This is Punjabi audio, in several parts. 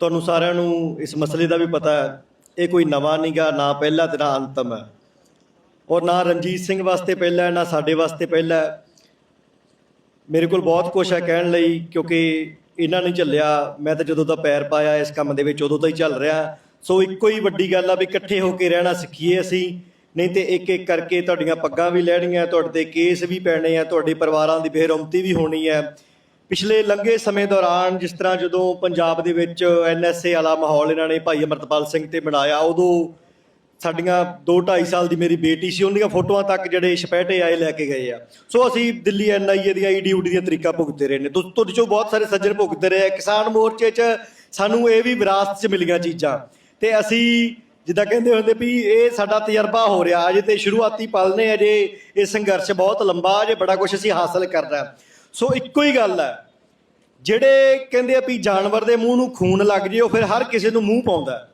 ਤੁਹਾਨੂੰ ਸਾਰਿਆਂ ਨੂੰ ਇਸ ਮਸਲੇ ਦਾ ਵੀ ਪਤਾ ਹੈ, ਇਹ ਕੋਈ ਨਵਾਂ ਨਹੀਂਗਾ, ਨਾ ਪਹਿਲਾ ਤੇ ਨਾ ਅੰਤਮ ਹੈ। ਔਰ ਨਾ ਰਣਜੀਤ ਸਿੰਘ ਵਾਸਤੇ ਪਹਿਲਾ ਨਾ ਸਾਡੇ ਵਾਸਤੇ ਪਹਿਲਾ ਮੇਰੇ ਕੋਲ ਬਹੁਤ ਕੁਝ ਹੈ ਕਹਿਣ ਲਈ, ਕਿਉਂਕਿ ਇਹਨਾਂ ਨੇ ਝੱਲਿਆ, ਮੈਂ ਤਾਂ ਜਦੋਂ ਦਾ ਪੈਰ ਪਾਇਆ ਇਸ ਕੰਮ ਦੇ ਵਿੱਚ, ਉਦੋਂ ਤੋਂ ਹੀ ਚੱਲ ਰਿਹਾ ਸੋ ਇੱਕੋ ਹੀ ਵੱਡੀ ਗੱਲ ਆ ਵੀ ਇਕੱਠੇ ਹੋ ਕੇ ਰਹਿਣਾ ਸਿੱਖੀਏ ਅਸੀਂ, ਨਹੀਂ ਤੇ ਇੱਕ ਇੱਕ ਕਰਕੇ ਤੁਹਾਡੀਆਂ ਪੱਗਾਂ ਵੀ ਲੈਣੀਆਂ, ਤੁਹਾਡੇ ਤੇ ਕੇਸ ਵੀ ਪੈਣੇ ਆ, ਤੁਹਾਡੇ ਪਰਿਵਾਰਾਂ ਦੀ ਬੇਰੁਮਤੀ ਵੀ ਹੋਣੀ ਹੈ। ਪਿਛਲੇ ਲੰਘੇ ਸਮੇਂ ਦੌਰਾਨ ਜਿਸ ਤਰ੍ਹਾਂ ਜਦੋਂ ਪੰਜਾਬ ਦੇ ਵਿੱਚ ਐਨਐਸਏ ਵਾਲਾ ਮਾਹੌਲ ਇਹਨਾਂ ਨੇ ਭਾਈ ਅਮਰਤਪਾਲ ਸਿੰਘ ਤੇ ਬਣਾਇਆ, ਉਦੋਂ ਸਾਡੀਆਂ 2 2.5 ਸਾਲ ਦੀ ਮੇਰੀ ਬੇਟੀ ਸੀ, ਉਹਦੀਆਂ ਫੋਟੋਆਂ ਤੱਕ ਜਿਹੜੇ ਛਪੈਟੇ ਆਏ ਲੈ ਕੇ ਗਏ ਆ। ਸੋ ਅਸੀਂ ਦਿੱਲੀ ਐਨਆਈਏ ਦੀਆਂ ਈਡੀ ਊਡੀ ਦੀਆਂ ਤਰੀਕਾ ਭੁਗਤਦੇ ਰਹੇ ਨੇ। ਤੁਹਾਡੇ ਚੋਂ ਬਹੁਤ ਸਾਰੇ ਸੱਜਣ ਭੁਗਤਦੇ ਰਹੇ ਆ। ਕਿਸਾਨ ਮੋਰਚੇ 'ਚ ਸਾਨੂੰ ਇਹ ਵੀ ਵਿਰਾਸਤ 'ਚ ਮਿਲੀਆਂ ਚੀਜ਼ਾਂ। ਤੇ ਅਸੀਂ ਜਿੱਦਾਂ ਕਹਿੰਦੇ ਹੁੰਦੇ ਵੀ ਇਹ ਸਾਡਾ ਤਜਰਬਾ ਹੋ ਰਿਹਾ। ਅਜੇ ਤੇ ਸ਼ੁਰੂਆਤੀ ਪਲ ਨੇ, ਅਜੇ ਇਹ ਸੰਘਰਸ਼ ਬਹੁਤ ਲੰਬਾ, ਅਜੇ ਬੜਾ ਕੁਝ ਅਸੀਂ ਹਾਸਲ ਕਰਨਾ ਸੋ ਇੱਕੋ ਹੀ ਗੱਲ ਹੈ। ਜਿਹੜੇ ਕਹਿੰਦੇ ਆ ਵੀ ਜਾਨਵਰ ਦੇ ਮੂੰਹ ਨੂੰ ਖੂਨ ਲੱਗ ਜੇ, ਉਹ ਫਿਰ ਹਰ ਕਿਸੇ ਨੂੰ ਮੂੰਹ ਪਾਉਂਦਾ ਹੈ।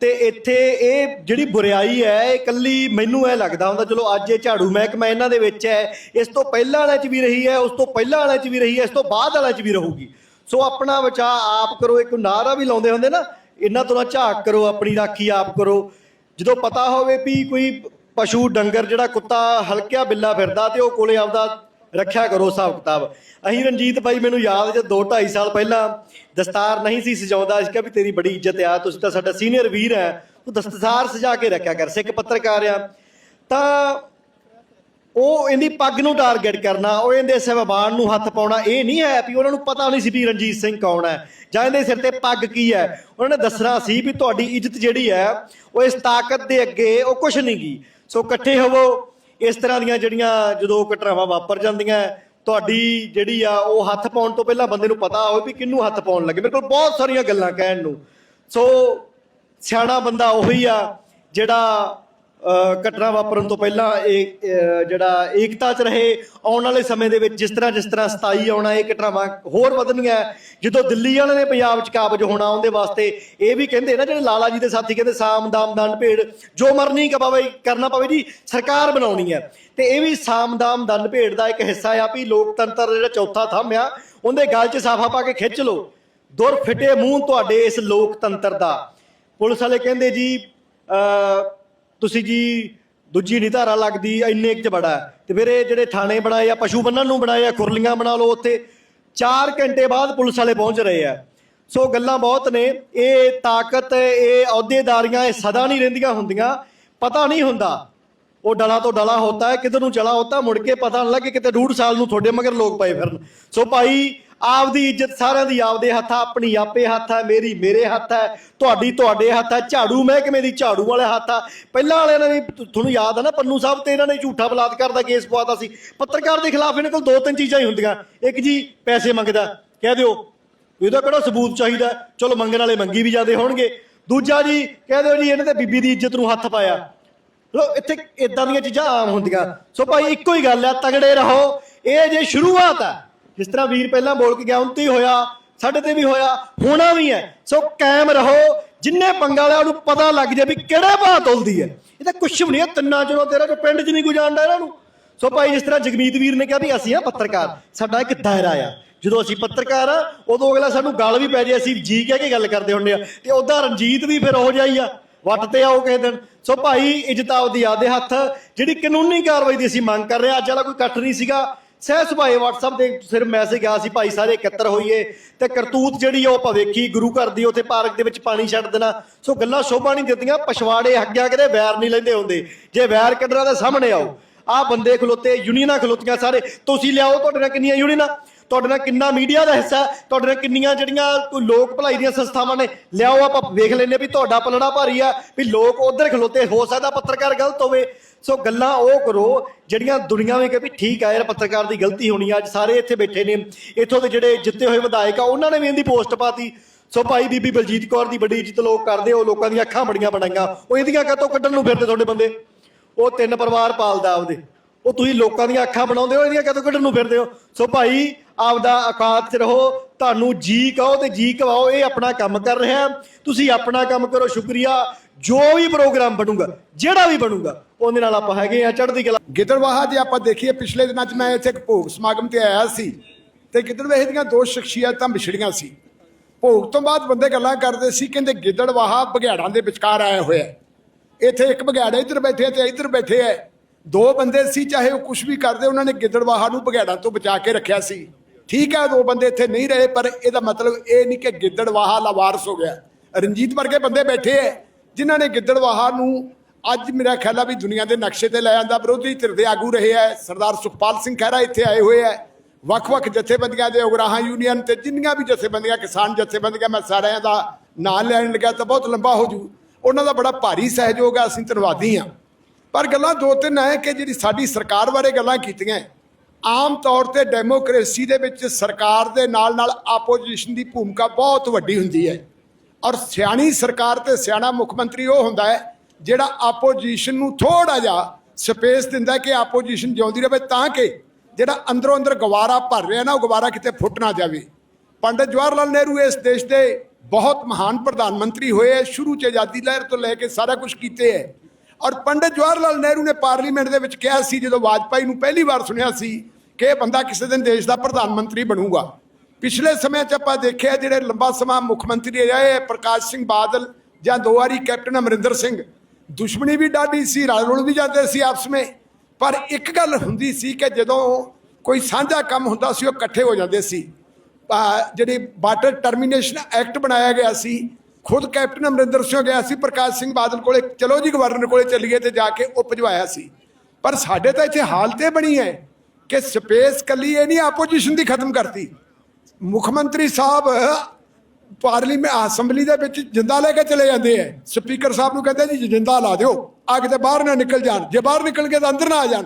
ਤੇ ਇੱਥੇ ਇਹ ਜਿਹੜੀ ਬੁਰੀਾਈ ਹੈ, ਇਹ ਕੱਲੀ ਮੈਨੂੰ ਇਹ ਲੱਗਦਾ ਹੁੰਦਾ, ਚਲੋ ਅੱਜ ਇਹ ਝਾੜੂ ਮਹਿਕਮਾ ਇਹਨਾਂ ਦੇ ਵਿੱਚ ਹੈ, ਇਸ ਤੋਂ ਪਹਿਲਾਂ ਵਾਲੇ 'ਚ ਵੀ ਰਹੀ ਹੈ, ਉਸ ਤੋਂ ਪਹਿਲਾਂ ਵਾਲੇ 'ਚ ਵੀ ਰਹੀ ਹੈ, ਇਸ ਤੋਂ ਬਾਅਦ ਵਾਲੇ 'ਚ ਵੀ ਰਹੂਗੀ। ਸੋ ਆਪਣਾ ਬਚਾ ਆਪ ਕਰੋ, ਇੱਕ ਨਾਰਾ ਵੀ ਲਾਉਂਦੇ ਹੁੰਦੇ ਨਾ, ਇਹਨਾਂ ਤੋਂ ਨਾ ਝਾਕ ਕਰੋ, ਆਪਣੀ ਰਾਖੀ ਆਪ ਕਰੋ। ਜਦੋਂ ਪਤਾ ਹੋਵੇ ਵੀ ਕੋਈ ਪਸ਼ੂ, ਡੰਗਰ, ਜਿਹੜਾ ਕੁੱਤਾ ਹਲਕਿਆ ਬਿੱਲਾ ਫਿਰਦਾ ਤੇ ਉਹ ਕੋਲੇ ਆਪਦਾ ਰੱਖਿਆ ਕਰੋ ਹਿਸਾਬ ਕਿਤਾਬ। ਅਹੀਂ ਰਣਜੀਤ ਭਾਈ, ਮੈਨੂੰ ਯਾਦ ਜੇ 2 2.5 ਸਾਲ ਪਹਿਲਾਂ ਦਸਤਾਰ ਨਹੀਂ ਸੀ ਸਜਾਉਂਦਾ ਇਸ ਕਿਹਾ ਵੀ ਤੇਰੀ ਬੜੀ ਇੱਜ਼ਤ ਆ, ਤੁਸੀਂ ਤਾਂ ਸਾਡਾ ਸੀਨੀਅਰ ਵੀਰ ਹੈ ਤੂੰ ਦਸਤਾਰ ਸਜਾ ਕੇ ਰੱਖਿਆ ਕਰ, ਸਿੱਖ ਪੱਤਰਕਾਰ ਆ। ਤਾਂ ਉਹ ਇਹਦੀ ਪੱਗ ਨੂੰ ਟਾਰਗੇਟ ਕਰਨਾ, ਉਹ ਇਹਦੇ ਸਹਿਬਾਨ ਨੂੰ ਹੱਥ ਪਾਉਣਾ, ਇਹ ਨਹੀਂ ਹੈ ਵੀ ਉਹਨਾਂ ਨੂੰ ਪਤਾ ਨਹੀਂ ਸੀ ਵੀ ਰਣਜੀਤ ਸਿੰਘ ਕੌਣ ਹੈ, ਜਾਂ ਇਹਦੇ ਸਿਰ ਤੇ ਪੱਗ ਕੀ ਹੈ। ਉਹਨਾਂ ਨੇ ਦੱਸਣਾ ਸੀ ਵੀ ਤੁਹਾਡੀ ਇੱਜ਼ਤ ਜਿਹੜੀ ਹੈ, ਉਹ ਇਸ ਤਾਕਤ ਦੇ ਅੱਗੇ ਉਹ ਕੁਝ ਨਹੀਂ ਗੀ। ਸੋ ਇਕੱਠੇ ਹੋਵੋ ਇਸ ਤਰ੍ਹਾਂ ਦੀਆਂ ਜਿਹੜੀਆਂ ਜਦੋਂ ਘਟਨਾਵਾਂ ਵਾਪਰ ਜਾਂਦੀਆਂ, ਤੁਹਾਡੀ ਜਿਹੜੀ ਆ, ਉਹ ਹੱਥ ਪਾਉਣ ਤੋਂ ਪਹਿਲਾਂ ਬੰਦੇ ਨੂੰ ਪਤਾ ਹੋਵੇ ਵੀ ਕਿਹਨੂੰ ਹੱਥ ਪਾਉਣ ਲੱਗੇ। ਮੇਰੇ ਕੋਲ ਬਹੁਤ ਸਾਰੀਆਂ ਗੱਲਾਂ ਕਹਿਣ ਨੂੰ। ਸੋ ਸਿਆਣਾ ਬੰਦਾ ਉਹੀ ਆ ਜਿਹੜਾ ਘਟਨਾ ਵਾਪਰਨ ਤੋਂ ਪਹਿਲਾਂ ਇਹ ਜਿਹੜਾ ਏਕਤਾ ਚ ਰਹੇ ਆਉਣ ਵਾਲੇ ਸਮੇਂ ਦੇ ਵਿੱਚ ਜਿਸ ਤਰ੍ਹਾਂ ਜਿਸ ਤਰ੍ਹਾਂ 27 ਆਉਣਾ ਇਹ ਘਟਨਾਵਾਂ ਹੋਰ ਵਧਣੀਆਂ ਜਦੋਂ ਦਿੱਲੀ ਵਾਲਿਆਂ ਨੇ ਪੰਜਾਬ ਚ ਕਾਬਜ ਹੋਣਾ ਉਹਦੇ ਵਾਸਤੇ ਇਹ ਵੀ ਕਹਿੰਦੇ ਨਾ ਜਿਹੜੇ ਲਾਲਾ ਜੀ ਦੇ ਸਾਥੀ ਕਹਿੰਦੇ ਸਾਮ ਦਾਮ ਦੰਡ ਭੇੜ ਜੋ ਮਰਨੀ ਕਬਾਵੇ ਕਰਨਾ ਪਵੇ ਜੀ ਸਰਕਾਰ ਬਣਾਉਣੀ ਹੈ। ਤੇ ਇਹ ਵੀ ਸਾਮ ਦਾਮ ਦੰਡ ਭੇੜ ਦਾ ਇੱਕ ਹਿੱਸਾ ਆ ਵੀ ਲੋਕਤੰਤਰ ਜਿਹੜਾ ਚੌਥਾ ਥੰਮ ਆ ਉਹਦੇ ਗੱਲ 'ਚ ਸਾਫਾ ਪਾ ਕੇ ਖਿੱਚ ਲਓ। ਦੁਰ ਫਿੱਟੇ ਮੂੰਹ ਤੁਹਾਡੇ ਇਸ ਲੋਕਤੰਤਰ ਦਾ। ਪੁਲਿਸ ਵਾਲੇ ਕਹਿੰਦੇ ਜੀ ਅਹ, ਤੁਸੀਂ ਜੀ ਦੂਜੀ ਨਹੀਂ ਧਾਰਾ ਲੱਗਦੀ, ਇੰਨੇ ਕੁ ਚ ਬੜਾ ਹੈ। ਤੇ ਫਿਰ ਇਹ ਜਿਹੜੇ ਥਾਣੇ ਬਣਾਏ ਆ, ਪਸ਼ੂ ਬੰਨਣ ਨੂੰ ਬਣਾਏ ਆ, ਖੁਰਲੀਆਂ ਬਣਾ ਲਓ ਉੱਥੇ। 4 ਘੰਟੇ ਬਾਅਦ ਪੁਲਿਸ ਵਾਲੇ ਪਹੁੰਚ ਰਹੇ ਆ। ਸੋ ਗੱਲਾਂ ਬਹੁਤ ਨੇ। ਇਹ ਤਾਕਤ, ਇਹ ਅਹੁਦੇਦਾਰੀਆਂ, ਇਹ ਸਦਾ ਨਹੀਂ ਰਹਿੰਦੀਆਂ ਹੁੰਦੀਆਂ। ਪਤਾ ਨਹੀਂ ਹੁੰਦਾ। ਉਹ ਡਲਾ ਤੋਂ ਡਲਾ ਹੁੰਦਾ ਹੈ, ਕਿਧਰ ਨੂੰ ਚਲਾ ਹੁੰਦਾ ਮੁੜ ਕੇ ਪਤਾ ਨਹੀਂ ਲੱਗੇ ਕਿਤੇ ਡੂਢ ਸਾਲ ਨੂੰ ਤੁਹਾਡੇ ਮਗਰ ਲੋਕ ਪਏ ਫਿਰਨ। ਸੋ ਭਾਈ ਆਪਦੀ ਇੱਜ਼ਤ ਸਾਰਿਆਂ ਦੀ ਆਪਦੇ ਹੱਥ ਆ ਆਪਣੀ ਆਪੇ ਹੱਥ ਹੈ, ਮੇਰੀ ਮੇਰੇ ਹੱਥ ਹੈ, ਤੁਹਾਡੀ ਤੁਹਾਡੇ ਹੱਥ ਹੈ, ਝਾੜੂ ਮਹਿਕਮੇ ਦੀ ਝਾੜੂ ਵਾਲੇ ਹੱਥ ਆ। ਪਹਿਲਾਂ ਵਾਲਿਆਂ ਨੇ ਤੁਹਾਨੂੰ ਯਾਦ ਆ ਨਾ, ਪੰਨੂ ਸਾਹਿਬ ਤੇ ਇਹਨਾਂ ਨੇ ਝੂਠਾ ਬਲਾਤਕਾਰ ਦਾ ਕੇਸ ਪਵਾਤਾ ਸੀ। ਪੱਤਰਕਾਰ ਦੇ ਖਿਲਾਫ ਇਹਨਾਂ ਕੋਲ ਦੋ ਤਿੰਨ ਚੀਜ਼ਾਂ ਹੀ ਹੁੰਦੀਆਂ। ਇੱਕ ਜੀ, ਪੈਸੇ ਮੰਗਦਾ, ਕਹਿ ਦਿਓ ਇਹਦਾ ਕਿਹੜਾ ਸਬੂਤ ਚਾਹੀਦਾ? ਚਲੋ, ਮੰਗਣ ਵਾਲੇ ਮੰਗੀ ਵੀ ਜਾਂਦੇ ਹੋਣਗੇ। ਦੂਜਾ ਜੀ, ਕਹਿ ਦਿਓ ਜੀ, ਇਹਨਾਂ ਤੇ ਬੀਬੀ ਦੀ ਇੱਜ਼ਤ ਨੂੰ ਹੱਥ ਪਾਇਆ। ਲੋ ਇੱਥੇ ਇਦਾਂ ਦੀਆਂ ਚੀਜ਼ਾਂ ਆਮ ਹੁੰਦੀਆਂ। ਸੋ ਭਾਈ, ਇੱਕੋ ਹੀ ਗੱਲ ਆ, ਤਗੜੇ ਰਹੋ। ਇਹ ਜੇ ਸ਼ੁਰੂਆਤ ਆ ਜਿਸ ਤਰ੍ਹਾਂ ਵੀਰ ਪਹਿਲਾਂ ਬੋਲ ਕੇ ਗਿਆ ਉਨਤੇ ਹੋਇਆ, ਸਾਡੇ ਤੇ ਵੀ ਹੋਇਆ, ਹੋਣਾ ਵੀ ਹੈ। ਸੋ ਕਾਇਮ ਰਹੋ, ਜਿੰਨੇ ਪੰਗਾ ਵਾਲਿਆਂ ਉਹਨੂੰ ਪਤਾ ਲੱਗ ਜਾਏ ਵੀ ਕਿਹੜੇ ਬਾਤ ਤੁਲਦੀ ਹੈ। ਇਹ ਤਾਂ ਕੁਛ ਵੀ ਨਹੀਂ ਹੈ, ਤਿੰਨਾਂ ਚੋਂ ਤੇਰਾ ਜੋ ਪਿੰਡ 'ਚ ਨਹੀਂ ਕੋਈ ਜਾਣਦਾ ਇਹਨਾਂ ਨੂੰ। ਸੋ ਭਾਈ, ਜਿਸ ਤਰ੍ਹਾਂ ਜਗਮੀਤ ਵੀਰ ਨੇ ਕਿਹਾ ਵੀ ਅਸੀਂ ਆ ਪੱਤਰਕਾਰ, ਸਾਡਾ ਇੱਕ ਦਾਇਰਾ ਆ। ਜਦੋਂ ਅਸੀਂ ਪੱਤਰਕਾਰ ਆ, ਉਦੋਂ ਅਗਲਾ ਸਾਨੂੰ ਗਾਲ ਵੀ ਪੈ ਜੇ, ਅਸੀਂ ਜੀ ਕਹਿ ਕੇ ਗੱਲ ਕਰਦੇ ਹੁੰਦੇ ਆ। ਤੇ ਉਹਦਾ ਰਣਜੀਤ ਵੀ ਫਿਰ ਹੋ ਜਾਈ ਆ, ਵੱਟ ਤੇ ਆਓ ਕਿਸੇ ਦਿਨ। ਸੋ ਭਾਈ, ਇੱਜ਼ਤ ਆਪਦੀ ਆਦੇ ਹੱਥ। ਜਿਹੜੀ ਕਾਨੂੰਨੀ ਕਾਰਵਾਈ ਦੀ ਅਸੀਂ ਮੰਗ ਕਰ ਰਹੇ ਹਾਂ, ਅੱਜ ਵਾਲਾ ਕੋਈ ਇਕੱਠ ਨਹੀਂ ਸੀਗਾ। ਸਹਿ ਸੁਭਾਏ WhatsApp ਦੇ ਸਿਰ ਮੈਸੇਜ ਗਿਆ ਸੀ, ਭਾਈ ਸਾਰੇ ਇਕੱਤਰ ਹੋਈਏ ਤੇ ਕਰਤੂਤ ਜਿਹੜੀ ਆ ਉਹ ਭਵੇਖੀ ਗੁਰੂ ਘਰ ਦੀ ਉੱਥੇ ਪਾਰਕ ਦੇ ਵਿੱਚ ਪਾਣੀ ਛੱਡ ਦੇਣਾ। ਸੋ ਗੱਲਾਂ ਸ਼ੋਭਾ ਨਹੀਂ ਦਿੱਤੀਆਂ ਪਛਵਾੜੇ ਹੱਗਿਆ ਕਿਤੇ ਵੈਰ ਨਹੀਂ ਲੈਂਦੇ ਹੁੰਦੇ। ਜੇ ਵੈਰ ਕੱਢਣਾ ਤਾਂ ਸਾਹਮਣੇ ਆਓ। ਆਹ ਬੰਦੇ ਖਲੋਤੇ, ਯੂਨੀਅਨਾਂ ਖਲੋਤੀਆਂ ਸਾਰੇ, ਤੁਸੀਂ ਲਿਆਓ, ਤੁਹਾਡੇ ਨਾਲ ਕਿੰਨੀਆਂ ਯੂਨੀਅਨਾਂ? ਤੁਹਾਡੇ ਨਾਲ ਕਿੰਨਾ ਮੀਡੀਆ ਦਾ ਹਿੱਸਾ, ਤੁਹਾਡੇ ਨਾਲ ਕਿੰਨੀਆਂ ਜਿਹੜੀਆਂ ਕੋਈ ਲੋਕ ਭਲਾਈ ਦੀਆਂ ਸੰਸਥਾਵਾਂ ਨੇ, ਲਿਆਓ ਆਪਾਂ, ਵੇਖ ਲੈਨੇ ਵੀ ਤੁਹਾਡਾ ਪਲੜਾ ਭਾਰੀ ਆ, ਵੀ ਲੋਕ ਉਧਰ ਖਲੋਤੇ, ਹੋ ਸਕਦਾ ਪੱਤਰਕਾਰ ਗਲਤ ਹੋਵੇ। ਸੋ ਗੱਲਾਂ ਉਹ ਕਰੋ, ਜਿਹੜੀਆਂ ਦੁਨੀਆ ਵਿੱਚ ਕਿ ਵੀ ਠੀਕ ਆ ਯਾਰ, ਪੱਤਰਕਾਰ ਦੀ ਗਲਤੀ ਹੋਣੀ ਆ, ਅੱਜ ਸਾਰੇ ਇੱਥੇ ਬੈਠੇ ਨੇ। ਇੱਥੋਂ ਦੇ ਜਿਹੜੇ ਜਿੱਤੇ ਹੋਏ ਵਿਧਾਇਕ ਆ, ਉਹਨਾਂ ਨੇ ਵੀ ਇਹਦੀ ਪੋਸਟ ਪਾਤੀ। ਸੋ ਭਾਈ ਬੀਬੀ ਬਲਜੀਤ ਕੌਰ ਦੀ ਬੜੀ ਇੱਜ਼ਤ ਲੋਕ ਕਰਦੇ, ਉਹ ਲੋਕਾਂ ਦੀਆਂ ਅੱਖਾਂ ਬੜੀਆਂ ਬਣਾਈਆਂ। ਉਹ ਇਹਦੀਆਂ ਕਾਹਤੋਂ ਕੱਢਣ ਨੂੰ ਫਿਰਦੇ ਤੁਹਾਡੇ ਬੰਦੇ? ਉਹ ਤਿੰਨ ਪਰਿਵਾਰ ਪਾਲਦਾ ਆਪਦੇ। ਉਹ ਤੁਸੀਂ ਲੋਕਾਂ ਦੀਆਂ ਅੱਖਾਂ ਬਣਾਉਂਦੇ ਹੋ, ਇਹਦੀਆਂ ਕਦੋਂ ਕੱਢਣ ਨੂੰ ਫਿਰਦੇ ਹੋ? ਸੋ ਭਾਈ ਆਪਦਾ ਔਕਾਤ 'ਚ ਰਹੋ, ਤੁਹਾਨੂੰ ਜੀ ਕਹੋ ਤੇ ਜੀ ਕਵਾਓ, ਇਹ ਆਪਣਾ ਕੰਮ ਕਰ ਰਿਹਾ ਤੁਸੀਂ ਆਪਣਾ ਕੰਮ ਕਰੋ, ਸ਼ੁਕਰੀਆ। ਜੋ ਵੀ ਪ੍ਰੋਗਰਾਮ ਬਣੂਗਾ, ਜਿਹੜਾ ਵੀ ਬਣੂਗਾ, ਉਹਦੇ ਨਾਲ ਆਪਾਂ ਹੈਗੇ ਆ ਚੜ੍ਹਦੀ ਕਲਾ। ਗਿੱਦੜਵਾਹਾ ਜੇ ਆਪਾਂ ਦੇਖੀਏ, ਪਿਛਲੇ ਦਿਨਾਂ 'ਚ ਮੈਂ ਇੱਥੇ ਇੱਕ ਭੋਗ ਸਮਾਗਮ ਤੇ ਆਇਆ ਸੀ, ਤੇ ਗਿੱਦੜਵਾਹੇ ਦੀਆਂ ਦੋ ਸ਼ਖਸੀਅਤਾਂ ਵਿਛੜੀਆਂ ਸੀ। ਭੋਗ ਤੋਂ ਬਾਅਦ ਬੰਦੇ ਗੱਲਾਂ ਕਰਦੇ ਸੀ, ਕਹਿੰਦੇ ਗਿੱਦੜਵਾਹਾ ਬਘਿਆੜਾਂ ਦੇ ਵਿਚਕਾਰ ਆਇਆ ਹੋਇਆ ਇੱਥੇ ਇੱਕ ਬਘਿਆੜ ਇੱਧਰ ਬੈਠੇ ਹੈ ਤੇ ਇੱਧਰ ਬੈਠੇ ਹੈ। ਦੋ ਬੰਦੇ ਸੀ, ਚਾਹੇ ਉਹ ਕੁਝ ਵੀ ਕਰਦੇ, ਉਹਨਾਂ ਨੇ ਗਿੱਦੜਵਾਹਾ ਨੂੰ ਬਘਿਆੜਾਂ ਤੋਂ ਬਚਾ ਕੇ ਰੱਖਿਆ ਸੀ। ਠੀਕ ਹੈ, ਦੋ ਬੰਦੇ ਇੱਥੇ ਨਹੀਂ ਰਹੇ, ਪਰ ਇਹਦਾ ਮਤਲਬ ਇਹ ਨਹੀਂ ਕਿ ਗਿੱਦੜਵਾਹਾ ਲਾਵਾਰਸ ਹੋ ਗਿਆ। ਰਣਜੀਤ ਵਰਗੇ ਬੰਦੇ ਬੈਠੇ ਹੈ ਜਿਨ੍ਹਾਂ ਨੇ ਗਿੱਦੜਵਾਹਾ ਨੂੰ ਅੱਜ ਮੇਰਾ ਖਿਆਲ ਆ ਵੀ ਦੁਨੀਆ ਦੇ ਨਕਸ਼ੇ ਤੇ ਲੈ ਆਂਦਾ, ਵਿਰੋਧੀ ਧਿਰ ਦੇ ਆਗੂ ਰਹੇ ਹੈ ਸਰਦਾਰ ਸੁਖਪਾਲ ਸਿੰਘ ਖਹਿਰਾ ਇੱਥੇ ਆਏ ਹੋਏ ਹੈ ਵੱਖ-ਵੱਖ ਜਥੇਬੰਦੀਆਂ ਦੇ ਉਗਰਾਹਾਂ ਯੂਨੀਅਨ ਤੇ ਜਿੰਨੀਆਂ ਵੀ ਜਥੇਬੰਦੀਆਂ, ਕਿਸਾਨ ਜਥੇਬੰਦੀਆਂ, ਮੈਂ ਸਾਰਿਆਂ ਦਾ ਨਾਂ ਲੈਣ ਲੱਗਾ ਤਾਂ ਬਹੁਤ ਲੰਬਾ ਹੋ ਜੂ। ਉਹਨਾਂ ਦਾ ਬੜਾ ਭਾਰੀ ਸਹਿਯੋਗ ਹੈ ਅਸੀਂ ਧੰਨਵਾਦੀ ਹਾਂ ਪਰ ਗੱਲਾਂ ਦੋ ਤਿੰਨ ਹੈ ਕਿ ਜਿਹੜੀ ਸਾਡੀ ਸਰਕਾਰ ਬਾਰੇ ਗੱਲਾਂ ਕੀਤੀਆਂ ਆਮ ਤੌਰ ਤੇ ਡੈਮੋਕ੍ਰੇਸੀ ਦੇ ਵਿੱਚ ਸਰਕਾਰ ਦੇ ਨਾਲ ਨਾਲ ਆਪੋਜੀਸ਼ਨ ਦੀ ਭੂਮਿਕਾ ਬਹੁਤ ਵੱਡੀ ਹੁੰਦੀ ਹੈ। ਔਰ ਸਿਆਣੀ ਸਰਕਾਰ ਤੇ ਸਿਆਣਾ ਮੁੱਖ ਮੰਤਰੀ ਉਹ ਹੁੰਦਾ ਹੈ ਜਿਹੜਾ ਆਪੋਜੀਸ਼ਨ ਨੂੰ ਥੋੜਾ ਜਿਹਾ ਸਪੇਸ ਦਿੰਦਾ ਕਿ ਆਪੋਜੀਸ਼ਨ ਜਿਉਂਦੀ ਰਹੇ ਤਾਂ ਕਿ ਜਿਹੜਾ ਅੰਦਰੋਂ ਅੰਦਰ ਗਵਾਰਾ ਭਰ ਰਿਹਾ ਨਾ, ਉਹ ਗਵਾਰਾ ਕਿਤੇ ਫੁੱਟ ਨਾ ਜਾਵੇ। ਪੰਡਤ ਜਵਾਹਰ ਲਾਲ ਨਹਿਰੂ ਇਸ ਦੇਸ਼ ਦੇ ਬਹੁਤ ਮਹਾਨ ਪ੍ਰਧਾਨ ਮੰਤਰੀ ਹੋਏ ਹੈ। ਸ਼ੁਰੂ ਚ ਆਜ਼ਾਦੀ ਲਹਿਰ ਤੋਂ ਲੈ ਕੇ ਸਾਰਾ ਕੁਝ ਕੀਤੇ ਹੈ। ਔਰ ਪੰਡਿਤ ਜਵਾਹਰ ਲਾਲ ਨਹਿਰੂ ਨੇ ਪਾਰਲੀਮੈਂਟ ਦੇ ਵਿੱਚ ਕਿਹਾ ਸੀ, ਜਦੋਂ ਵਾਜਪਾਈ ਨੂੰ ਪਹਿਲੀ ਵਾਰ ਸੁਣਿਆ ਸੀ ਕਿ ਇਹ ਬੰਦਾ ਕਿਸੇ ਦਿਨ ਦੇਸ਼ ਦਾ ਪ੍ਰਧਾਨ ਮੰਤਰੀ ਬਣੂਗਾ। ਪਿਛਲੇ ਸਮੇਂ 'ਚ ਆਪਾਂ ਦੇਖਿਆ ਜਿਹੜੇ ਲੰਬਾ ਸਮਾਂ ਮੁੱਖ ਮੰਤਰੀ ਰਹੇ ਪ੍ਰਕਾਸ਼ ਸਿੰਘ ਬਾਦਲ ਜਾਂ ਦੋ ਵਾਰੀ ਕੈਪਟਨ ਅਮਰਿੰਦਰ ਸਿੰਘ। ਦੁਸ਼ਮਣੀ ਵੀ ਡਾਢੀ ਸੀ, ਰਲ ਰੁਲ ਵੀ ਜਾਂਦੇ ਸੀ ਆਪਸ ਵਿੱਚ। ਪਰ ਇੱਕ ਗੱਲ ਹੁੰਦੀ ਸੀ ਕਿ ਜਦੋਂ ਕੋਈ ਸਾਂਝਾ ਕੰਮ ਹੁੰਦਾ ਸੀ, ਉਹ ਇਕੱਠੇ ਹੋ ਜਾਂਦੇ ਸੀ। ਜਿਹੜੀ ਵਾਟਰ ਟਰਮੀਨੇਸ਼ਨ ਐਕਟ ਬਣਾਇਆ ਗਿਆ ਸੀ ਖੁਦ ਕੈਪਟਨ ਅਮਰਿੰਦਰ ਸਿੰਘ ਗਿਆ ਸੀ, ਪ੍ਰਕਾਸ਼ ਸਿੰਘ ਬਾਦਲ ਕੋਲੇ, ਚਲੋ ਜੀ ਗਵਰਨਰ ਕੋਲੇ ਚੱਲੀਏ ਤੇ ਜਾ ਕੇ ਉਹ ਭਜਵਾਇਆ ਸੀ। ਪਰ ਸਾਡੇ ਤਾਂ ਇੱਥੇ ਹਾਲਤ ਇਹ ਬਣੀ ਹੈ ਕਿ ਸਪੇਸ ਕੱਲੀ ਇਹ ਨਹੀਂ, ਆਪੋਜੀਸ਼ਨ ਦੀ ਖਤਮ ਕਰਤੀ। ਮੁੱਖ ਮੰਤਰੀ ਸਾਹਿਬ ਪਾਰਲੀਮੈਂਟ ਅਸੈਂਬਲੀ ਦੇ ਵਿੱਚ ਜਿੰਦਾ ਲੈ ਕੇ ਚਲੇ ਜਾਂਦੇ ਐ ਸਪੀਕਰ ਸਾਹਿਬ ਨੂੰ ਕਹਿੰਦੇ ਜੀ, ਜਿੰਦਾ ਲਾ ਦਿਓ ਆ ਕਿਤੇ ਬਾਹਰ ਨਾ ਨਿਕਲ ਜਾਣ। ਜੇ ਬਾਹਰ ਨਿਕਲ ਗਏ ਤਾਂ ਅੰਦਰ ਨਾ ਆ ਜਾਣ।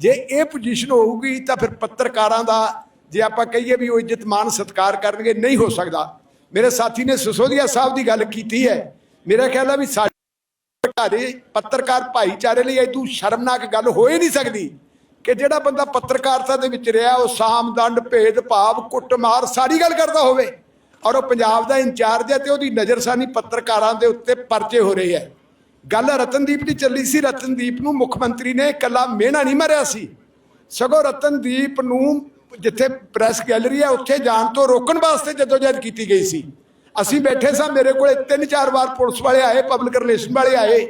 ਜੇ ਇਹ ਪੋਜੀਸ਼ਨ ਹੋਊਗੀ ਤਾਂ ਫਿਰ ਪੱਤਰਕਾਰਾਂ ਦਾ, ਜੇ ਆਪਾਂ ਕਹੀਏ ਵੀ ਉਹ ਇੱਜ਼ਤ ਮਾਨ ਸਤਿਕਾਰ ਕਰਨਗੇ, ਨਹੀਂ ਹੋ ਸਕਦਾ। ਮੇਰੇ ਸਾਥੀ ਨੇ ਸਸੋਦੀਆ ਸਾਹਿਬ ਦੀ ਗੱਲ ਕੀਤੀ ਹੈ। ਮੇਰਾ ਖਿਆਲ ਹੈ ਵੀ ਸਾਡੇ ਘਰੇ ਪੱਤਰਕਾਰ ਭਾਈਚਾਰੇ ਲਈ ਇਹ ਤੂੰ ਸ਼ਰਮਨਾਕ ਗੱਲ ਹੋ ਹੀ ਨਹੀਂ ਸਕਦੀ ਕਿ ਜਿਹੜਾ ਬੰਦਾ ਪੱਤਰਕਾਰਤਾ ਦੇ ਵਿੱਚ ਰਿਹਾ, ਉਹ ਸ਼ਾਮਦੰਡ ਭੇਦ ਭਾਵ ਕੁੱਟਮਾਰ ਸਾਰੀ ਗੱਲ ਕਰਦਾ ਹੋਵੇ ਔਰ ਉਹ ਪੰਜਾਬ ਦਾ ਇੰਚਾਰਜ ਹੈ ਤੇ ਉਹਦੀ ਨਜ਼ਰਸਾਨੀ ਪੱਤਰਕਾਰਾਂ ਦੇ ਉੱਤੇ ਪਰਚੇ ਹੋ ਰਹੇ ਹੈ। ਗੱਲ ਰਤਨਦੀਪ ਦੀ ਚੱਲੀ ਸੀ। ਰਤਨਦੀਪ ਨੂੰ ਮੁੱਖ ਮੰਤਰੀ ਨੇ ਇਕੱਲਾ ਮਿਹਣਾ ਨਹੀਂ ਮਾਰਿਆ ਸੀ। ਸਗੋਂ ਰਤਨਦੀਪ ਨੂੰ ਜਿੱਥੇ ਪ੍ਰੈਸ ਗੈਲਰੀ ਹੈ ਉੱਥੇ ਜਾਣ ਤੋਂ ਰੋਕਣ ਵਾਸਤੇ ਜਦੋਜਹਿਦ ਕੀਤੀ ਗਈ ਸੀ। ਅਸੀਂ ਬੈਠੇ ਸਾਂ, ਮੇਰੇ ਕੋਲੇ ਤਿੰਨ ਚਾਰ ਵਾਰ ਪੁਲਿਸ ਵਾਲੇ ਆਏ ਪਬਲਿਕ ਰਿਲੇਸ਼ਨ ਵਾਲੇ ਆਏ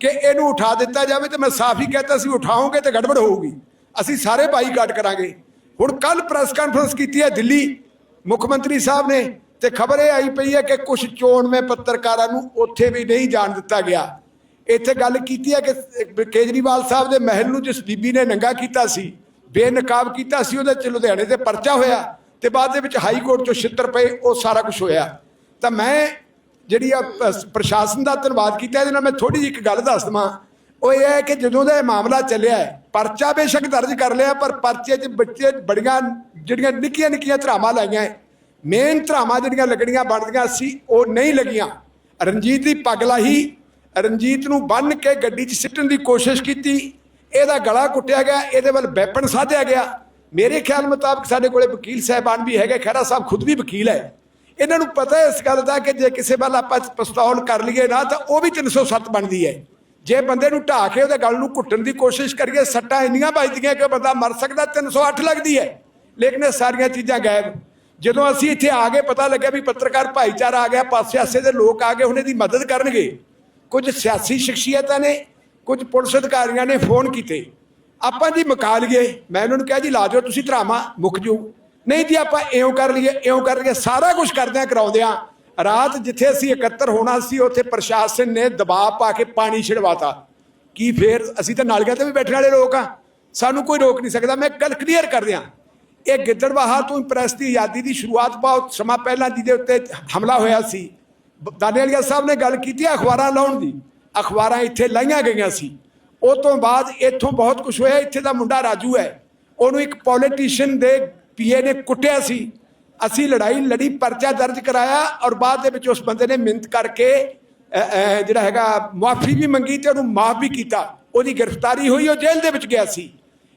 ਕਿ ਇਹਨੂੰ ਉਠਾ ਦਿੱਤਾ ਜਾਵੇ ਤੇ ਮੈਂ ਸਾਫ਼ ਹੀ ਕਹਤਾ ਸੀ, ਉਠਾਓਗੇ ਤੇ ਗੜਬੜ ਹੋਊਗੀ। ਅਸੀਂ ਸਾਰੇ ਬਾਈਕਾਟ ਕਰਾਂਗੇ। ਹੁਣ ਕੱਲ ਪ੍ਰੈਸ ਕਾਨਫਰੰਸ ਕੀਤੀ ਹੈ ਦਿੱਲੀ ਮੁੱਖ ਮੰਤਰੀ ਸਾਹਿਬ ਨੇ ਤੇ ਖਬਰ ਇਹ ਆਈ ਪਈ ਹੈ ਕਿ ਕੁਝ ਚੋਣਵੇਂ ਪੱਤਰਕਾਰਾਂ ਨੂੰ ਉੱਥੇ ਵੀ ਨਹੀਂ ਜਾਣ ਦਿੱਤਾ ਗਿਆ। ਇੱਥੇ ਗੱਲ ਕੀਤੀ ਹੈ ਕਿ ਕੇਜਰੀਵਾਲ ਸਾਹਿਬ ਦੇ ਮਹਿਲ ਨੂੰ ਜਿਸ ਬੀਬੀ ਨੇ ਨੰਗਾ ਕੀਤਾ ਸੀ ਬੇਨਕਾਬ ਕੀਤਾ ਸੀ ਉਹਦੇ ਚ, ਲੁਧਿਆਣੇ ਤੇ ਪਰਚਾ ਹੋਇਆ ਤੇ ਬਾਅਦ ਦੇ ਵਿੱਚ ਹਾਈ ਕੋਰਟ ਚੋਂ ਛਿੱਤਰ ਪਏ, ਉਹ ਸਾਰਾ ਕੁਝ ਹੋਇਆ। ਤਾਂ ਮੈਂ ਜਿਹੜੀ ਆ ਪ੍ਰਸ਼ਾਸਨ ਦਾ ਧੰਨਵਾਦ ਕੀਤਾ, ਇਹਦੇ ਨਾਲ ਮੈਂ ਥੋੜੀ ਜਿਹੀ ਇੱਕ ਗੱਲ ਦੱਸ ਦਵਾਂ। ਉਹ ਇਹ ਹੈ ਕਿ ਜਦੋਂ ਦਾ ਇਹ ਮਾਮਲਾ ਚੱਲਿਆ ਪਰਚਾ ਬੇਸ਼ੱਕ ਦਰਜ ਕਰ ਲਿਆ, ਪਰ ਪਰਚੇ 'ਚ ਬੱਚੇ ਬੜੀਆਂ, ਜਿਹੜੀਆਂ ਨਿੱਕੀਆਂ ਨਿੱਕੀਆਂ ਧਰਾਵਾਂ ਲਾਈਆਂ ਮੇਨ ਧਰਾਵਾਂ ਜਿਹੜੀਆਂ ਲੱਗਣੀਆਂ ਬਣਦੀਆਂ ਸੀ, ਉਹ ਨਹੀਂ ਲੱਗੀਆਂ। ਰਣਜੀਤ ਦੀ ਪੱਗ ਲਾਹੀ ਰਣਜੀਤ ਨੂੰ ਬੰਨ ਕੇ ਗੱਡੀ 'ਚ ਸਿੱਟਣ ਦੀ ਕੋਸ਼ਿਸ਼ ਕੀਤੀ। ਇਹਦਾ ਗਲਾ ਕੁੱਟਿਆ ਗਿਆ, ਇਹਦੇ ਵੱਲ ਵੈਪਨ ਸਾਧਿਆ ਗਿਆ। ਮੇਰੇ ਖਿਆਲ ਮੁਤਾਬਕ ਸਾਡੇ ਕੋਲੇ ਵਕੀਲ ਸਾਹਿਬਾਨ ਵੀ ਹੈਗੇ, ਖਹਿਰਾ ਸਾਹਿਬ ਖੁਦ ਵੀ ਵਕੀਲ ਹੈ। ਇਹਨਾਂ ਨੂੰ ਪਤਾ ਹੈ ਇਸ ਗੱਲ ਦਾ ਕਿ ਜੇ ਕਿਸੇ ਵੱਲ ਆਪਾਂ ਪਸਤੌਲ ਕਰ ਲਈਏ ਨਾ, ਤਾਂ ਉਹ ਵੀ 307 ਬਣਦੀ ਹੈ। ਜੇ ਬੰਦੇ ਨੂੰ ਢਾ ਕੇ ਉਹਦੇ ਗਲ ਨੂੰ ਘੁੱਟਣ ਦੀ ਕੋਸ਼ਿਸ਼ ਕਰੀਏ, ਸੱਟਾਂ ਇੰਨੀਆਂ ਵੱਜਦੀਆਂ ਕਿ ਬੰਦਾ ਮਰ ਸਕਦਾ 308 ਲੱਗਦੀ ਹੈ। ਲੇਕਿਨ ਇਹ ਸਾਰੀਆਂ ਚੀਜ਼ਾਂ ਗਾਇਬ। ਜਦੋਂ ਅਸੀਂ ਇੱਥੇ ਆ ਗਏ ਪਤਾ ਲੱਗਿਆ ਵੀ ਪੱਤਰਕਾਰ ਭਾਈਚਾਰਾ ਆ ਗਿਆ, ਪਾਸੇ-ਆਸੇ ਦੇ ਲੋਕ ਆ ਗਏ ਹੁਣ ਇਹਦੀ ਮਦਦ ਕਰਨਗੇ। ਕੁਝ ਸਿਆਸੀ ਸ਼ਖਸੀਅਤਾਂ ਨੇ ਕੁਝ ਪੁਲਿਸ ਅਧਿਕਾਰੀਆਂ ਨੇ ਫੋਨ ਕੀਤੇ। ਆਪਾਂ ਜੀ ਮੁਕਾ ਲਈਏ ਮੈਂ ਉਹਨਾਂ ਨੂੰ ਕਿਹਾ ਜੀ, ਲਾ ਦਿਓ ਤੁਸੀਂ ਧਰਾਮਾ ਮੁੱਕ ਜੂ। ਨਹੀਂ ਜੀ, ਆਪਾਂ ਇਉਂ ਕਰ ਲਈਏ, ਇਉਂ ਕਰ ਲਈਏ, ਸਾਰਾ ਕੁਝ ਕਰਦਿਆਂ ਕਰਾਉਂਦਿਆਂ ਰਾਤ ਜਿੱਥੇ ਅਸੀਂ ਇਕੱਤਰ ਹੋਣਾ ਸੀ, ਉੱਥੇ ਪ੍ਰਸ਼ਾਸਨ ਨੇ ਦਬਾਅ ਪਾ ਕੇ ਪਾਣੀ ਛਿੜਵਾਤਾ। ਕੀ ਫੇਰ ਅਸੀਂ ਤਾਂ ਨਾਲੀਆਂ ਤੇ ਵੀ ਬੈਠਣ ਵਾਲੇ ਲੋਕ ਆ ਸਾਨੂੰ ਕੋਈ ਰੋਕ ਨਹੀਂ ਸਕਦਾ। ਮੈਂ ਗੱਲ ਕਲੀਅਰ ਕਰ ਦਿਆਂ। ਇਹ ਗਿੱਦੜਵਾਹਾ ਤੋਂ ਪ੍ਰੈਸ ਦੀ ਆਜ਼ਾਦੀ ਦੀ ਸ਼ੁਰੂਆਤ ਬਹੁਤ ਸਮਾਂ ਪਹਿਲਾਂ ਜਿਹਦੇ ਉੱਤੇ ਹਮਲਾ ਹੋਇਆ ਸੀ। ਬ- ਦਾਨੇਵਾਲੀਆ ਸਾਹਿਬ ਨੇ ਗੱਲ ਕੀਤੀ ਹੈ ਅਖਬਾਰਾਂ ਲਾਉਣ ਦੀ। ਅਖਬਾਰਾਂ ਇੱਥੇ ਲਾਈਆਂ ਗਈਆਂ ਸੀ। ਉਹ ਤੋਂ ਬਾਅਦ ਇੱਥੋਂ ਬਹੁਤ ਕੁਝ ਹੋਇਆ। ਇੱਥੇ ਦਾ ਮੁੰਡਾ ਰਾਜੂ ਹੈ। ਉਹਨੂੰ ਇੱਕ ਪੋਲੀਟੀਸ਼ੀਅਨ ਦੇ ਪੀਏ ਨੇ ਕੁੱਟਿਆ ਸੀ। ਅਸੀਂ ਲੜਾਈ, ਲੜੀ, ਪਰਚਾ ਦਰਜ ਕਰਾਇਆ ਔਰ ਬਾਅਦ ਦੇ ਵਿੱਚ ਉਸ ਬੰਦੇ ਨੇ ਮਿਹਨਤ ਕਰਕੇ ਜਿਹੜਾ ਹੈਗਾ ਮਾਫੀ ਵੀ ਮੰਗੀ ਤੇ ਉਹਨੂੰ ਮਾਫ ਵੀ ਕੀਤਾ। ਉਹਦੀ ਗ੍ਰਿਫਤਾਰੀ ਹੋਈ, ਉਹ ਜੇਲ੍ਹ ਦੇ ਵਿੱਚ ਗਿਆ ਸੀ।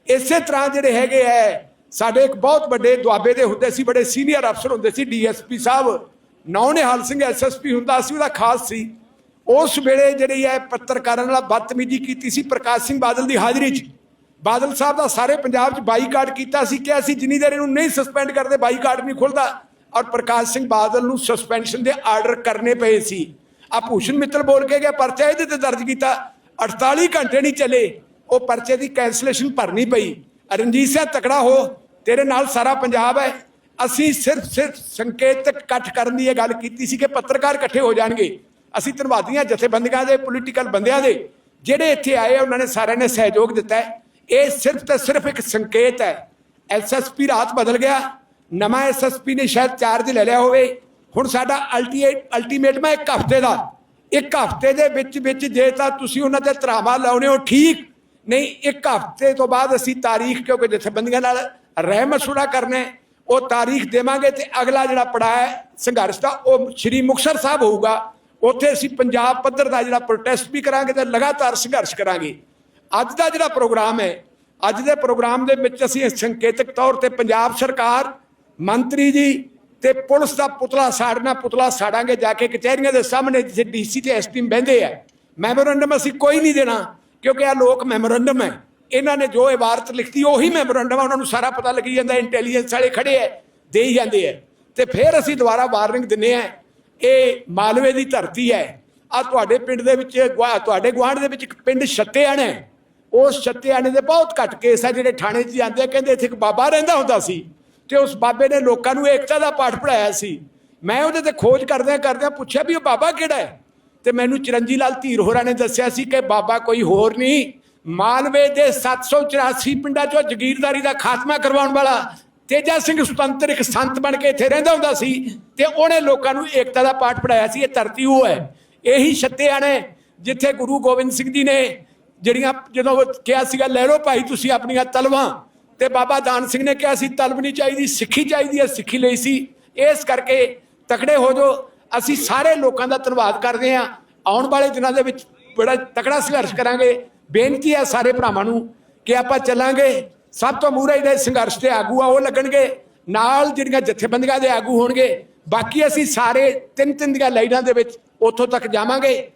ਇਸੇ ਤਰ੍ਹਾਂ ਜਿਹੜੇ ਹੈਗੇ ਐ, ਸਾਡੇ ਇੱਕ ਬਹੁਤ ਵੱਡੇ ਦੁਆਬੇ ਦੇ ਹੁੰਦੇ ਸੀ, ਬੜੇ ਸੀਨੀਅਰ ਅਫਸਰ ਹੁੰਦੇ ਸੀ ਡੀਐਸਪੀ ਸਾਹਿਬ। ਨੌ ਨਿਹਾਲ ਸਿੰਘ ਐਸਐਸਪੀ ਹੁੰਦਾ ਸੀ, ਉਹਦਾ ਖਾਸ ਸੀ। ਉਸ ਵੇਲੇ ਜਿਹੜੀ ਹੈ ਪੱਤਰਕਾਰਾਂ ਨਾਲ ਬਦਤਮੀਜ਼ੀ ਕੀਤੀ ਸੀ ਪ੍ਰਕਾਸ਼ ਸਿੰਘ ਬਾਦਲ ਦੀ ਹਾਜ਼ਰੀ 'ਚ। ਬਾਦਲ ਸਾਹਿਬ ਦਾ ਸਾਰੇ ਪੰਜਾਬ 'ਚ ਬਾਈਕਾਟ ਕੀਤਾ ਸੀ ਕਿ ਅਸੀਂ ਜਿੰਨੀ ਦੇਰ ਇਹਨੂੰ ਨਹੀਂ ਸਸਪੈਂਡ ਕਰਦੇ, ਬਾਈਕਾਟ ਨਹੀਂ ਖੁੱਲਦਾ। ਔਰ ਪ੍ਰਕਾਸ਼ ਸਿੰਘ ਬਾਦਲ ਨੂੰ ਸਸਪੈਂਸ਼ਨ ਦੇ ਆਰਡਰ ਕਰਨੇ ਪਏ ਸੀ। ਆ ਭੂਸ਼ਣ ਮਿੱਤਲ ਬੋਲ ਕੇ ਗਿਆ, ਪਰਚਾ ਇਹਦੇ ਤੇ ਦਰਜ ਕੀਤਾ। 48 ਘੰਟੇ ਨਹੀਂ ਚੱਲੇ, ਉਹ ਪਰਚੇ ਦੀ ਕੈਂਸਲੇਸ਼ਨ ਭਰਨੀ ਪਈ। ਰਣਜੀਤ ਸਿੰਘ, ਤਕੜਾ ਹੋ, ਤੇਰੇ ਨਾਲ ਸਾਰਾ ਪੰਜਾਬ ਹੈ। ਅਸੀਂ ਸਿਰਫ ਸਿਰਫ ਸੰਕੇਤਕ ਇਕੱਠ ਕਰਨ ਦੀ ਇਹ ਗੱਲ ਕੀਤੀ ਸੀ ਕਿ ਪੱਤਰਕਾਰ ਇਕੱਠੇ ਹੋ ਜਾਣਗੇ। ਅਸੀਂ ਧੰਨਵਾਦੀਆਂ ਜਥੇਬੰਦੀਆਂ ਦੇ ਪੋਲੀਟੀਕਲ ਬੰਦਿਆਂ ਦੇ, ਜਿਹੜੇ ਇੱਥੇ ਆਏ ਉਹਨਾਂ ਨੇ ਸਾਰਿਆਂ ਨੇ ਸਹਿਯੋਗ ਦਿੱਤਾ ਹੈ। ਇਹ ਸਿਰਫ ਤੇ ਸਿਰਫ ਇੱਕ ਸੰਕੇਤ ਹੈ। ਐਸਐਸਪੀ ਰਾਤ ਬਦਲ ਗਿਆ। ਨਵਾਂ ਐਸਐਸਪੀ ਨੇ ਸ਼ਾਇਦ ਚਾਰਜ ਲੈ ਲਿਆ ਹੋਵੇ। ਹੁਣ ਸਾਡਾ ਅਲਟੀਮੇਟ ਅਲਟੀਮੇਟਮ ਹੈ ਇੱਕ ਹਫ਼ਤੇ ਦਾ। ਇੱਕ ਹਫ਼ਤੇ ਦੇ ਵਿੱਚ ਵਿੱਚ ਜੇ ਤਾਂ ਤੁਸੀਂ ਉਹਨਾਂ ਤੇ ਧਰਾਵਾ ਲਾਉਣੇ ਹੋ, ਠੀਕ। ਨਹੀਂ, ਇੱਕ ਹਫ਼ਤੇ ਤੋਂ ਬਾਅਦ ਅਸੀਂ ਤਾਰੀਖ, ਕਿਉਂਕਿ ਜਥੇਬੰਦੀਆਂ ਨਾਲ ਰਹਿ ਮਸੂੜਾ ਕਰਨਾ ਉਹ ਤਾਰੀਖ ਦੇਵਾਂਗੇ ਤੇ ਅਗਲਾ ਜਿਹੜਾ ਪੜਾਅ ਹੈ, ਸੰਘਰਸ਼ ਦਾ, ਉਹ ਸ਼੍ਰੀ ਮੁਕਤਸਰ ਸਾਹਿਬ ਹੋਊਗਾ। ਉੱਥੇ ਅਸੀਂ ਪੰਜਾਬ ਪੱਧਰ ਦਾ ਜਿਹੜਾ ਪ੍ਰੋਟੈਸਟ ਵੀ ਕਰਾਂਗੇ ਤੇ ਲਗਾਤਾਰ ਸੰਘਰਸ਼ ਕਰਾਂਗੇ। ਅੱਜ ਦਾ ਜਿਹੜਾ ਪ੍ਰੋਗਰਾਮ ਹੈ, ਅੱਜ ਦੇ ਪ੍ਰੋਗਰਾਮ ਦੇ ਵਿੱਚ ਅਸੀਂ ਸੰਕੇਤਕ ਤੌਰ ਤੇ ਪੰਜਾਬ ਸਰਕਾਰ, ਮੰਤਰੀ ਜੀ ਤੇ ਪੁਲਿਸ ਦਾ ਪੁਤਲਾ ਸਾੜਨਾ, ਪੁਤਲਾ ਸਾੜਾਂਗੇ, ਜਾ ਕੇ ਕਚਹਿਰੀਆਂ ਦੇ ਸਾਹਮਣੇ ਜਿੱਥੇ ਡੀਸੀ ਤੇ ਐਸਪੀ ਬਹਿੰਦੇ ਆ। ਮੈਮੋਰੰਡਮ ਅਸੀਂ ਕੋਈ ਨਹੀਂ ਦੇਣਾ, ਕਿਉਂਕਿ ਇਹ ਲੋਕ ਮੈਮੋਰੰਡਮ ਹੈ। ਇਹਨਾਂ ਨੇ ਜੋ ਇਬਾਰਤ ਲਿਖਤੀ, ਉਹੀ ਮੈਮੋਰੰਡਮ ਆ, ਉਹਨਾਂ ਨੂੰ ਸਾਰਾ ਪਤਾ ਲੱਗੀ ਜਾਂਦਾ ਇੰਟੈਲੀਜੈਂਸ ਵਾਲੇ ਖੜੇ ਐ ਦੇਈ ਜਾਂਦੇ ਐ ਤੇ ਫਿਰ ਅਸੀਂ ਦੁਬਾਰਾ ਵਾਰਨਿੰਗ ਦਿੰਨੇ ਆ ਇਹ ਮਾਲਵੇ ਦੀ ਧਰਤੀ ਹੈ। ਆ ਤੁਹਾਡੇ ਪਿੰਡ ਦੇ ਵਿੱਚ ਗੁਆ- ਤੁਹਾਡੇ ਗੁਆਂਢ ਦੇ ਵਿੱਚ ਇੱਕ ਪਿੰਡ ਛੱਤਿਆਣ ਹੈ। ਉਸ ਛੱਤਿਆਣੇ ਦੇ ਬਹੁਤ ਘੱਟ ਕੇਸ ਆ ਜਿਹੜੇ ਥਾਣੇ 'ਚ ਜਾਂਦੇ ਆ। ਕਹਿੰਦੇ ਇੱਥੇ ਇੱਕ ਬਾਬਾ ਰਹਿੰਦਾ ਹੁੰਦਾ ਸੀ ਤੇ ਉਸ ਬਾਬੇ ਨੇ ਲੋਕਾਂ ਨੂੰ ਏਕਤਾ ਦਾ ਪਾਠ ਪੜਾਇਆ ਸੀ। ਮੈਂ ਉਹਦੇ ਤੇ ਖੋਜ ਕਰਦਿਆਂ ਕਰਦਿਆਂ ਪੁੱਛਿਆ ਵੀ ਉਹ ਬਾਬਾ ਕਿਹੜਾ ਹੈ? ਤੇ ਮੈਨੂੰ ਚਰਨਜੀ ਲਾਲ ਧੀਰ ਹੋਰਾਂ ਨੇ ਦੱਸਿਆ ਸੀ ਕਿ ਬਾਬਾ ਕੋਈ ਹੋਰ ਨਹੀਂ। ਮਾਲਵੇ ਦੇ 784 ਪਿੰਡਾਂ 'ਚੋਂ ਜ਼ਗੀਰਦਾਰੀ ਦਾ ਖਾਤਮਾ ਕਰਵਾਉਣ ਵਾਲਾ ਤੇਜਾ ਸਿੰਘ ਸੁਤੰਤਰ ਇੱਕ ਸੰਤ ਬਣ ਕੇ ਇੱਥੇ ਰਹਿੰਦਾ ਹੁੰਦਾ ਸੀ ਤੇ ਉਹਨੇ ਲੋਕਾਂ ਨੂੰ ਏਕਤਾ ਦਾ ਪਾਠ ਪੜਾਇਆ ਸੀ, ਇਹ ਧਰਤੀ ਉਹ ਹੈ। ਇਹੀ ਛੱਤਿਆਣੇ ਜਿੱਥੇ ਗੁਰੂ ਗੋਬਿੰਦ ਸਿੰਘ ਜੀ ਨੇ ਜਿਹੜੀਆਂ ਜਦੋਂ ਕਿਹਾ ਸੀਗਾ, ਲੈ ਲਓ ਭਾਈ, ਤੁਸੀਂ ਆਪਣੀਆਂ ਤਲਵਾਂ। ਤੇ ਬਾਬਾ ਦਾਨ ਸਿੰਘ ਨੇ ਕਿਹਾ ਸੀ, ਤਲਬ ਨਹੀਂ ਚਾਹੀਦੀ, ਸਿੱਖੀ ਚਾਹੀਦੀ ਹੈ, ਸਿੱਖੀ ਲਈ ਸੀ। ਇਸ ਕਰਕੇ ਤਕੜੇ ਹੋ ਜੋ ਅਸੀਂ ਸਾਰੇ ਲੋਕਾਂ ਦਾ ਧੰਨਵਾਦ ਕਰਦੇ ਹਾਂ। ਆਉਣ ਵਾਲੇ ਦਿਨਾਂ ਦੇ ਵਿੱਚ ਬੜਾ ਤਕੜਾ ਸੰਘਰਸ਼ ਕਰਾਂਗੇ। ਬੇਨਤੀ ਹੈ ਸਾਰੇ ਭਰਾਵਾਂ ਨੂੰ ਕਿ ਆਪਾਂ ਚੱਲਾਂਗੇ। ਸਭ ਤੋਂ ਮੂਹਰੇ ਜਿਹੜੇ ਸੰਘਰਸ਼ ਦੇ ਆਗੂ ਆ, ਉਹ ਲੱਗਣਗੇ। ਨਾਲ ਜਿਹੜੀਆਂ ਜਥੇਬੰਦੀਆਂ ਦੇ ਆਗੂ ਹੋਣਗੇ, ਬਾਕੀ ਅਸੀਂ ਸਾਰੇ ਤਿੰਨ ਤਿੰਨ ਦੀਆਂ ਲਾਈਨਾਂ ਦੇ ਵਿੱਚ ਉੱਥੋਂ ਤੱਕ ਜਾਵਾਂਗੇ।